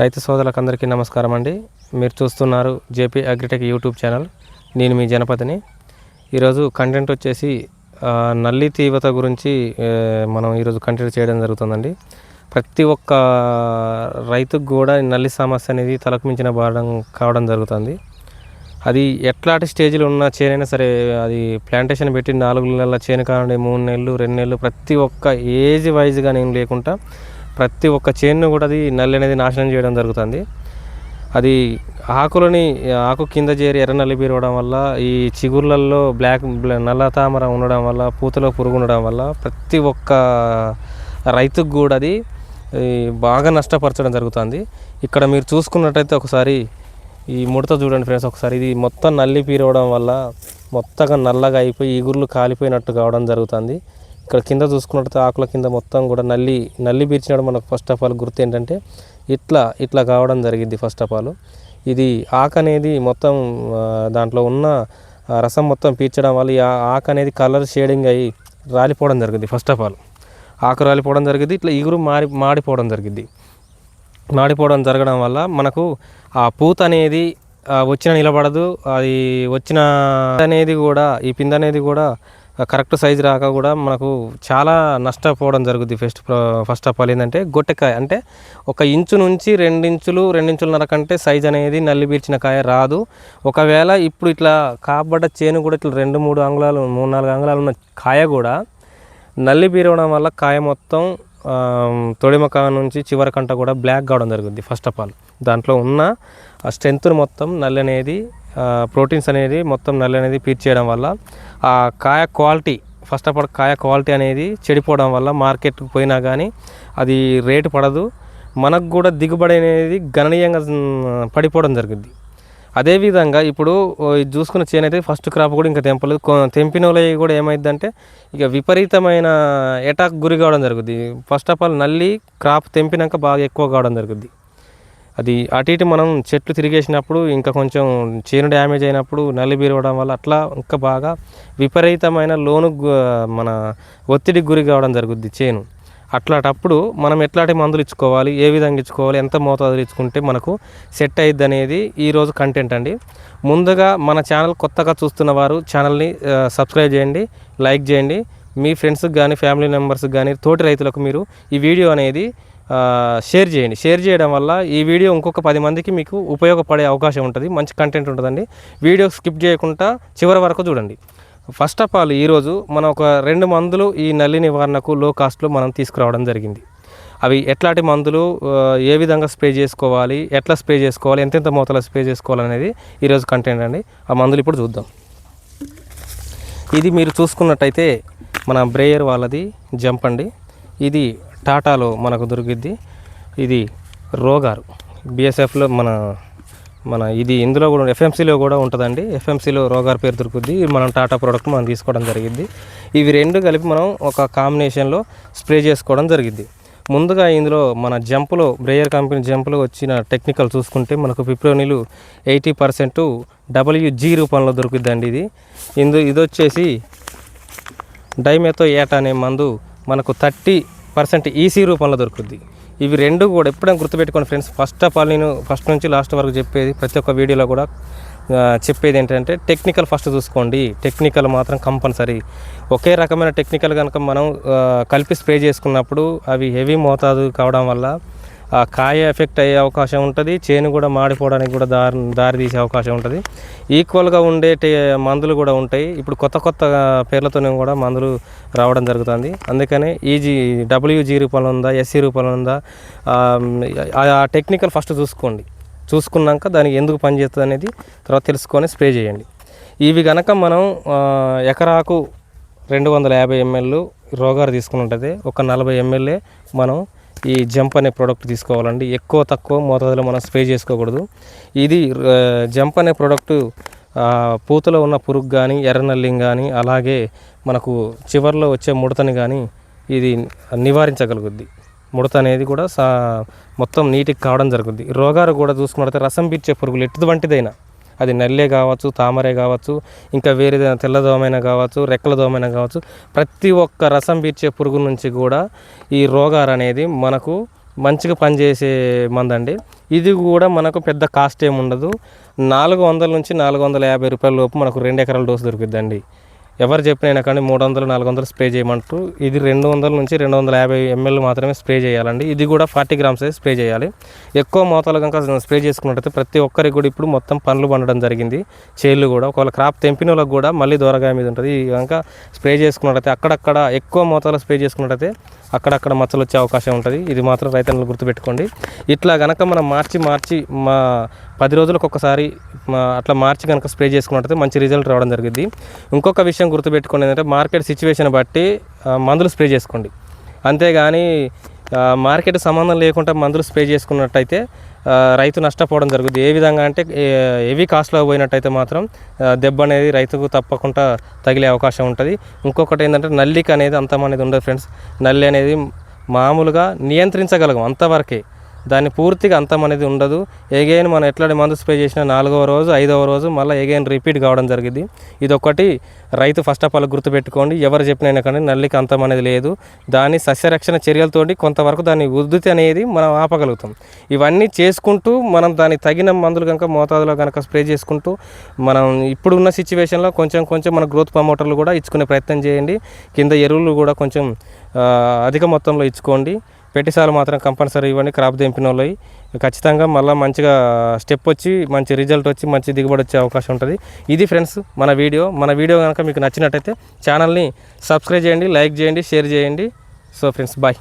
రైతు సోదరులకు అందరికీ నమస్కారం అండి. మీరు చూస్తున్నారు జేపీ అగ్రిటెక్ యూట్యూబ్ ఛానల్. నేను మీ జనపతిని. ఈరోజు కంటెంట్ వచ్చేసి నల్లి తీవ్రత గురించి మనం ఈరోజు కంటెంట్ చేయడం జరుగుతుందండి. ప్రతి ఒక్క రైతుకు కూడా నల్లి సమస్య అనేది తలకు మించిన బాడం కావడం జరుగుతుంది. అది ఎట్లాంటి స్టేజ్లో ఉన్న చేనైనా సరే అది ప్లాంటేషన్ పెట్టి నాలుగు నెలల చేను కానివ్వండి మూడు నెలలు రెండు నెలలు ప్రతి ఒక్క ఏజ్ వైజ్గా నేను లేకుండా ప్రతి ఒక్క చేనును కూడా అది నల్లి అనేది నాశనం చేయడం జరుగుతుంది. అది ఆకులని ఆకు కింద చేరి ఎర్ర నల్లి పీరవడం వల్ల ఈ చిగుర్లలో బ్లాక్ నల్ల తామర ఉండడం వల్ల పూతలో పురుగు ఉండడం వల్ల ప్రతి ఒక్క రైతుకు కూడా అది బాగా నష్టపరచడం జరుగుతుంది. ఇక్కడ మీరు చూసుకున్నట్టయితే ఒకసారి ఈ ముడత చూడండి ఫ్రెండ్స్ ఒకసారి ఇది మొత్తం నల్లి పీరవడం వల్ల మొత్తగా నల్లగా అయిపోయి ఈగుర్లు కాలిపోయినట్టు కావడం జరుగుతుంది. ఇక్కడ కింద చూసుకున్నట్టు ఆకుల కింద మొత్తం కూడా నల్లి నల్లి పీర్చినాడు మనకు ఫస్ట్ ఆఫ్ ఆల్ గుర్తు ఏంటంటే ఇట్లా ఇట్లా కావడం జరిగింది ఫస్ట్ ఆఫ్ ఆల్ ఇది ఆకు అనేది మొత్తం దాంట్లో ఉన్న రసం మొత్తం పీల్చడం వల్ల ఈ ఆకు అనేది కలర్ షేడింగ్ అయ్యి రాలిపోవడం జరిగింది ఫస్ట్ ఆఫ్ ఆల్ ఆకు రాలిపోవడం జరిగింది ఇట్లా ఇగురు మారి మాడిపోవడం జరిగింది. మాడిపోవడం జరగడం వల్ల మనకు ఆ పూత అనేది వచ్చిన నిలబడదు అది వచ్చిన అనేది కూడా ఈ పింద అనేది కూడా కరెక్ట్ సైజు రాక కూడా మనకు చాలా నష్టపోవడం జరుగుద్ది ఫస్ట్ ఫస్ట్ ఆఫ్ ఆల్ ఏంటంటే గొట్టెకాయ. అంటే ఒక ఇంచు నుంచి రెండించులు రెండించులన్నర కంటే సైజ్ అనేది నల్లి పీల్చిన కాయ రాదు. ఒకవేళ ఇప్పుడు ఇట్లా కాబడ్డ చేను కూడా ఇట్లా రెండు మూడు అంగుళాలు మూడు నాలుగు అంగుళాలు ఉన్న కాయ కూడా నల్లి పీరవడం వల్ల కాయ మొత్తం తొడిమక నుంచి చివరి కంట కూడా బ్లాక్ కావడం జరుగుద్ది ఫస్ట్ ఆఫ్ ఆల్. దాంట్లో ఉన్న ఆ స్ట్రెంత్ మొత్తం నల్లి అనేది ప్రోటీన్స్ అనేది మొత్తం నల్లి అనేది పీల్చేయడం వల్ల ఆ కాయ క్వాలిటీ ఫస్ట్ ఆఫ్ ఆల్ కాయ క్వాలిటీ అనేది చెడిపోవడం వల్ల మార్కెట్కి పోయినా కానీ అది రేటు పడదు. మనకు కూడా దిగుబడి అనేది గణనీయంగా పడిపోవడం జరుగుద్ది. అదేవిధంగా ఇప్పుడు చూసుకున్న చేను అయితే ఫస్ట్ క్రాప్ కూడా ఇంకా తెంపలేదు. తెంపిన వాళ్ళవి కూడా ఏమైందంటే ఇక విపరీతమైన ఎటాక్ గురి కావడం జరుగుద్ది. ఫస్ట్ ఆఫ్ ఆల్ నల్లి క్రాప్ తెంపినాక బాగా ఎక్కువ కావడం జరుగుద్ది. అది అటు ఇటు మనం చెట్లు తిరిగేసినప్పుడు ఇంకా కొంచెం చేను డ్యామేజ్ అయినప్పుడు నల్లి బీరవడం వల్ల అట్లా ఇంకా బాగా విపరీతమైన లోను మన ఒత్తిడికి గురి కావడం జరుగుద్ది చేను. అట్లాంటప్పుడు మనం ఎట్లాంటి మందులు ఇచ్చుకోవాలి ఏ విధంగా ఇచ్చుకోవాలి ఎంత మోతాదులు ఇచ్చుకుంటే మనకు సెట్ అయ్యిద్ది అనేది ఈరోజు కంటెంట్ అండి. ముందుగా మన ఛానల్ కొత్తగా చూస్తున్న వారు ఛానల్ని సబ్స్క్రైబ్ చేయండి లైక్ చేయండి. మీ ఫ్రెండ్స్కి కానీ ఫ్యామిలీ మెంబర్స్కి కానీ తోటి రైతులకు మీరు ఈ వీడియో అనేది షేర్ చేయండి. షేర్ చేయడం వల్ల ఈ వీడియో ఇంకొక పది మందికి మీకు ఉపయోగపడే అవకాశం ఉంటుంది. మంచి కంటెంట్ ఉంటుందండి. వీడియో స్కిప్ చేయకుండా చివరి వరకు చూడండి. ఫస్ట్ ఆఫ్ ఆల్ ఈరోజు మనం ఒక రెండు మందులు ఈ నల్లి నివారణకు లో కాస్ట్లో మనం తీసుకురావడం జరిగింది. అవి ఎట్లాంటి మందులు ఏ విధంగా స్ప్రే చేసుకోవాలి ఎట్లా స్ప్రే చేసుకోవాలి ఎంతెంత మోతాదులో స్ప్రే చేసుకోవాలనేది ఈరోజు కంటెంట్ అండి. ఆ మందులు ఇప్పుడు చూద్దాం. ఇది మీరు చూసుకున్నట్టయితే మన బ్రేయర్ వాళ్ళది జంప్ అండి. ఇది టాటాలో మనకు దొరికిద్ది. ఇది రోగారు. బిఎస్ఎఫ్లో మన మన ఇది ఇందులో కూడా ఎఫ్ఎంసీలో కూడా ఉంటుందండి. ఎఫ్ఎంసీలో రోగార్ పేరు దొరుకుద్ది. ఇది మనం టాటా ప్రోడక్ట్ మనం తీసుకోవడం జరిగింది ఇవి రెండు కలిపి మనం ఒక కాంబినేషన్లో స్ప్రే చేసుకోవడం జరిగింది ముందుగా ఇందులో మన జంపులో బ్రేయర్ కంపెనీ జంపులో వచ్చిన టెక్నికల్ చూసుకుంటే మనకు పిప్రోనిలు ఎయిటీ పర్సెంట్ డబ్ల్యూజీ రూపంలో దొరుకుద్దండి ఇది. ఇందు ఇది వచ్చేసి డైమెతో ఏట అనే మందు మనకు థర్టీ పర్సెంట్ ఈసీ రూపంలో దొరుకుద్ది. ఇవి రెండు కూడా ఎప్పుడైనా గుర్తుపెట్టుకోండి ఫ్రెండ్స్. ఫస్ట్ ఆఫ్ ఆల్ నేను ఫస్ట్ నుంచి లాస్ట్ వరకు చెప్పేది ప్రతి ఒక్క వీడియోలో కూడా చెప్పేది ఏంటంటే టెక్నికల్ ఫస్ట్ చూసుకోండి. టెక్నికల్ మాత్రం కంపల్సరీ. ఒకే రకమైన టెక్నికల్ కనుక మనం కలిపి స్ప్రే చేసుకున్నప్పుడు అవి హెవీ మోతాదు కావడం వల్ల ఆ కాయ ఎఫెక్ట్ అయ్యే అవకాశం ఉంటుంది చేను కూడా మాడిపోవడానికి కూడా దారి దారి తీసే అవకాశం ఉంటుంది. ఈక్వల్గా ఉండే టే మందులు కూడా ఉంటాయి. ఇప్పుడు కొత్త కొత్త పేర్లతోనే కూడా మందులు రావడం జరుగుతుంది. అందుకనే ఈజీ డబ్ల్యూజీ రూపంలో ఉందా ఎస్సీ రూపంలో ఉందా ఆ, టెక్నికల్ ఫస్ట్ చూసుకోండి. చూసుకున్నాక దానికి ఎందుకు పనిచేస్తుంది అనేది తర్వాత తెలుసుకొని స్ప్రే చేయండి. ఇవి కనుక మనం ఎకరాకు రెండు వందల యాభై ఎంఎల్ రోగారు తీసుకుని ఉంటుంది. ఒక నలభై ఎంఎల్ఏ మనం ఈ జంప్ అనే ప్రోడక్ట్ తీసుకోవాలండి. ఎక్కువ తక్కువ మోతాదులో మనం స్ప్రే చేసుకోకూడదు. ఇది జంప్ అనే ప్రోడక్ట్ పూతలో ఉన్న పురుగు కానీ ఎర్రనల్లింగ్ కానీ అలాగే మనకు చివర్లో వచ్చే ముడతని కానీ ఇది నివారించగలుగుద్ది. ముడత అనేది కూడా సా మొత్తం నీటికి కావడం జరుగుద్ది. రోగాలు కూడా చూసుకున్నట్లయితే రసం పీల్చే పురుగులు ఎటువంటిదైనా అది నల్లే కావచ్చు తామరే కావచ్చు ఇంకా వేరే తెల్లదోమైన కావచ్చు రెక్కల దోమైనా కావచ్చు ప్రతి ఒక్క రసం పీర్చే పురుగు నుంచి కూడా ఈ రోగారు అనేది మనకు మంచిగా పనిచేసే మందండి. ఇది కూడా మనకు పెద్ద కాస్ట్ ఏమి ఉండదు. నాలుగు వందల నుంచి నాలుగు వందల యాభై రూపాయల లోపు మనకు రెండు ఎకరాల డోసు దొరుకుద్దండి ఎవరు చెప్పినైనా కానీ మూడు వందలు నాలుగు వందలు స్ప్రే చేయమంటారు. ఇది రెండు వందల నుంచి రెండు వందల యాభై ఎంఎల్ మాత్రమే స్ప్రే చేయాలండి. ఇది కూడా ఫార్టీ గ్రామ్స్ స్ప్రే చేయాలి. ఎక్కువ మోతాలు కనుక స్ప్రే చేసుకున్నట్టయితే ప్రతి ఒక్కరికి కూడా ఇప్పుడు మొత్తం పండ్లు పండడం జరిగింది. చేళ్ళు కూడా ఒకవేళ క్రాప్ తెంపిన వాళ్ళకి కూడా మళ్ళీ దూరగా మీద ఉంటుంది. కనుక స్ప్రే చేసుకున్నట్టయితే అక్కడక్కడ ఎక్కువ మోతాలు స్ప్రే చేసుకున్నట్టయితే అక్కడక్కడ మచ్చలు వచ్చే అవకాశం ఉంటుంది. ఇది మాత్రం రైతులను గుర్తుపెట్టుకోండి. ఇట్లా కనుక మనం మార్చి మార్చి మా పది రోజులకు ఒకసారి అట్లా మార్చి కనుక స్ప్రే చేసుకున్నట్టయితే మంచి రిజల్ట్ రావడం జరిగింది. ఇంకొక విషయం గుర్తుపెట్టుకోండి ఏంటంటే మార్కెట్ సిచ్యువేషన్ బట్టి మందులు స్ప్రే చేసుకోండి. అంతేగాని మార్కెట్ సంబంధం లేకుండా మందులు స్ప్రే చేసుకున్నట్టయితే రైతు నష్టపోవడం జరుగుతుంది ఏ విధంగా అంటే హెవీ కాస్ట్లో పోయినట్టయితే మాత్రం దెబ్బ అనేది రైతుకు తప్పకుండా తగిలే అవకాశం ఉంటుంది. ఇంకొకటి ఏంటంటే నల్లిక అనేది అంతం అనేది ఉండదు ఫ్రెండ్స్. నల్లి అనేది మామూలుగా నియంత్రించగలం అంతవరకే. దాన్ని పూర్తిగా అంతం అనేది ఉండదు. ఎగైన్ మనం ఎట్లాంటి మందు స్ప్రే చేసినా నాలుగవ రోజు ఐదవ రోజు మళ్ళీ ఎగైన్ రిపీట్ కావడం జరిగింది. ఇది ఒకటి రైతు ఫస్ట్ ఆఫ్ ఆల్ గుర్తుపెట్టుకోండి. ఎవరు చెప్పినైనా కానీ నల్లికి అంతం అనేది లేదు. దాని సస్యరక్షణ చర్యలతోటి కొంతవరకు దాని ఉద్ధృతి అనేది మనం ఆపగలుగుతాం. ఇవన్నీ చేసుకుంటూ మనం దానికి తగిన మందులు కనుక మోతాదులో కనుక స్ప్రే చేసుకుంటూ మనం ఇప్పుడున్న సిచ్యువేషన్లో కొంచెం కొంచెం మన గ్రోత్ ప్రమోటర్లు కూడా ఇచ్చుకునే ప్రయత్నం చేయండి. కింద ఎరువులు కూడా కొంచెం అధిక మొత్తంలో ఇచ్చుకోండి. పెట్టిసార్లు మాత్రం కంపల్సరీ ఇవ్వండి. క్రాప్ దింపిన వాళ్ళవి ఖచ్చితంగా మళ్ళీ మంచిగా స్టెప్ వచ్చి మంచి రిజల్ట్ వచ్చి మంచి దిగుబడి వచ్చే అవకాశం ఉంటుంది. ఇది ఫ్రెండ్స్ మన వీడియో. మన వీడియో కనుక మీకు నచ్చినట్టయితే ఛానల్ని సబ్స్క్రైబ్ చేయండి లైక్ చేయండి షేర్ చేయండి. So friends bye.